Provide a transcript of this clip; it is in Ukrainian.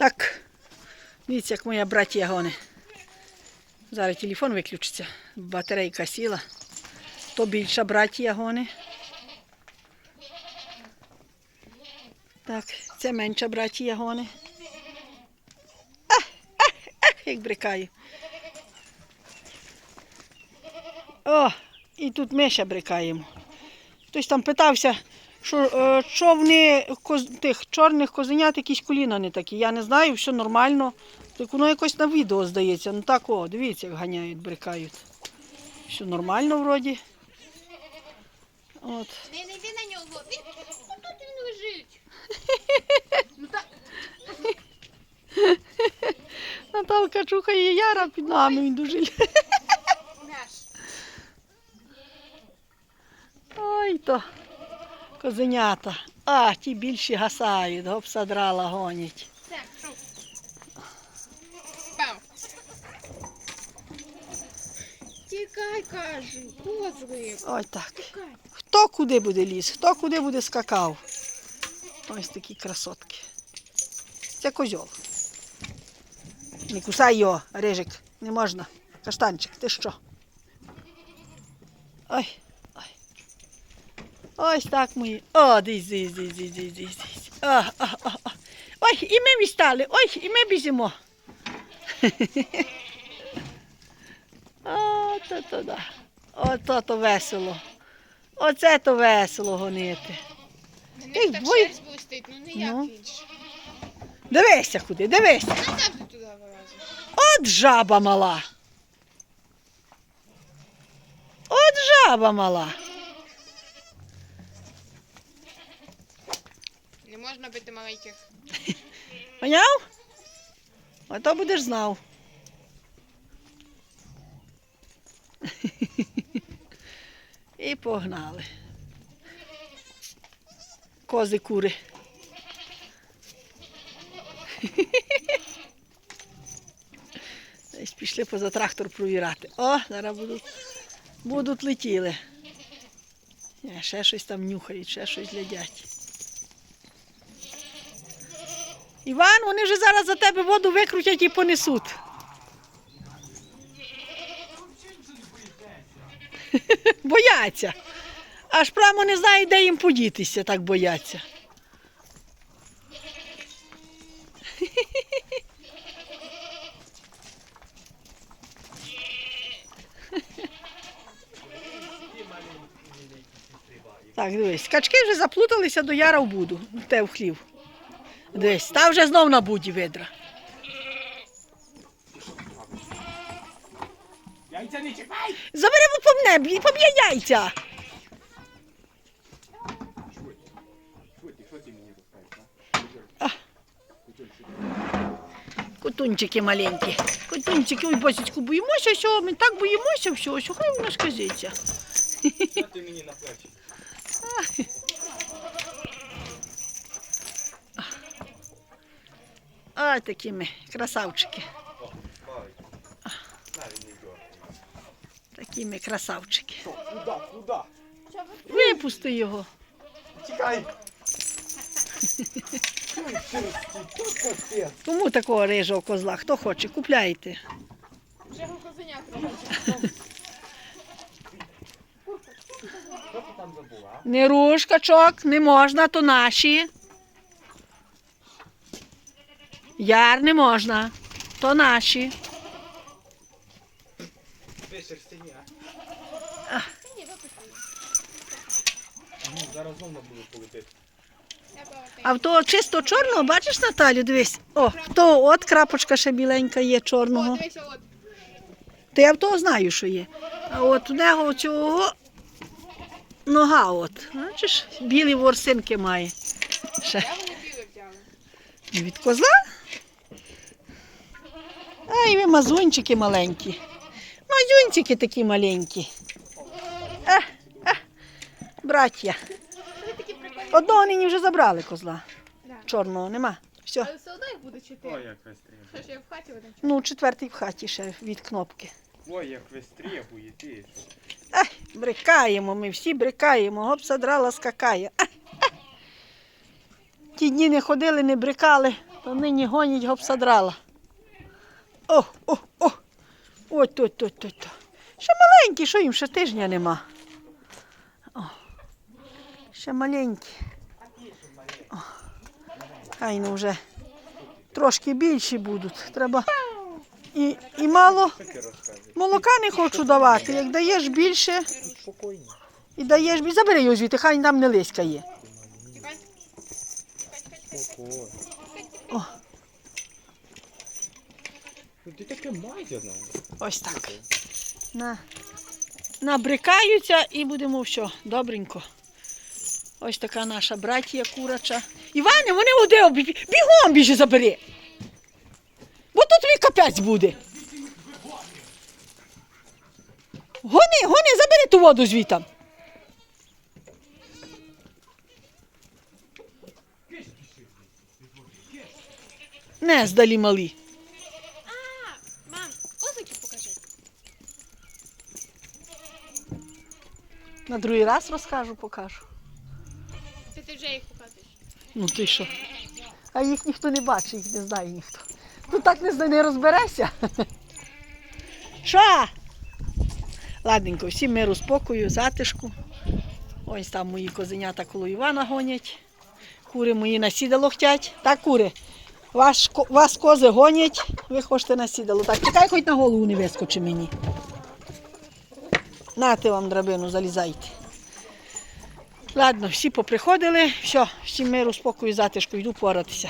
Так, дивіться, як моя братія гоне. Зараз телефон виключиться, батарейка сіла. То більша братія гоне. Так, це менша братія гоне. Ах, ах, ах, як брикає. О, і тут ми ще брикаємо. Хтось там питався, що, е, що вони коз, тих чорних козенят якісь коліна не такі. Я не знаю, все нормально. Так воно якось на відео здається. Ну так о, дивіться, як ганяють, брикають. Все нормально вроді. От. Не, не йди на нього. Він тут він лежить. Ну так, Наталка чухає яра під нами, він дуже. лю- наш. Ой то. Козенята. А, ті більші гасають, гопсадрала гонять. Тікай, кажу, козли. Ой так. Хто куди буде ліз, хто куди буде скакав. Ось такі красотки. Це козьол. Не кусай його, рижик, не можна. Каштанчик, ти що? Ой. Ось так мої. О, дись, дись, дись, дись, дись, дись. О, о, о, о. Ой, і ми відстали, ой, і ми біжимо. О, то, то, да. Ото то весело. Оце то весело гонити. На Ей, так двоє- шерсть блистить, ну не як Ну. інше. Дивися куди, дивися. Вона завжди туди вилазить. От жаба мала. От жаба мала. Не можна бити маленьких. Поняв? Ото будеш знав. І погнали. Кози кури. Десь пішли поза трактор провірати. О, зараз будуть, будуть летіли. Е, Ще щось там нюхають, ще щось глядять. Іван, вони вже зараз за тебе воду викрутять і понесуть. Бояться. Аж прямо не знають, де їм подітися, так бояться. Так, дивись, качки вже заплуталися до яра в буду, те в хлів. Дивись, та вже знов на буді видра. Яйця не чекай! Забери по мене, б'є- поб'є яйця. Що що. Кутунчики маленькі. Кутунчики, ой, босічку, боїмося всього, ми так боїмося всього, що хай воно сказиться. Що ти мені на плечі? Ой, такі ми, красавчики. Такі ми красавчики. Випусти його. Чекай! Кому такого рижого козла? Хто хоче, купляйте. Вже козенят робить. Не руш, качок, не можна, то наші. Яр не можна, то наші. А? Зараз знову буду полетити. А в того чисто чорного, бачиш, Наталю, дивись. О, то от крапочка ще біленька є чорного. То я в того знаю, що є. А от у нього цього нога от. Бачиш, білі ворсинки має. Ще. Від козла? Ай, ви мазунчики маленькі. Мазунчики такі маленькі. А, а, браття. Одного нині вже забрали козла. Чорного нема. Все. Але все одно їх буде Ой, чотири. як ви. Що ж я в хаті один? Ну, четвертий в хаті ще від кнопки. Ой, як ви стрибуєте. Ай, брикаємо, ми всі брикаємо, гоп задрала, скакає. А, а. Ті дні не ходили, не брикали. То нині гонять гопсадрала. О, о, о! Ой, то, то, то, то. Ще маленькі, що їм ще тижня нема. О, ще маленькі. О, хай ну вже трошки більші будуть. Треба і, і мало молока не хочу давати. Як даєш більше і даєш більше. Забери його звідти, хай там не лиськає. Спокійно. О. Ну ти таке майдяне. Ось так. На, набрикаються і будемо все, добренько. Ось така наша братія курача. Іване, вони обі- бігом біжи забери. Бо тут тобі капець буде. Гони, гони, забери ту воду звітам. Не здалі малі. На другий раз розкажу, покажу. Це ти вже їх показуєш. Ну ти що? А їх ніхто не бачить, їх не знає ніхто. Тут так не, не розберешся. Що? Ладненько, всім миру, спокою, затишку. Ось там мої козенята коло Івана гонять. Кури мої на сідало хотять. Так, кури. Ко- вас кози гонять, ви хочете на сідало. Так, чекай, хоч на голову не вискочи мені. Нате вам драбину, залізайте. Ладно, всі поприходили. Все, всім миру, спокою, затишку, йду поратися.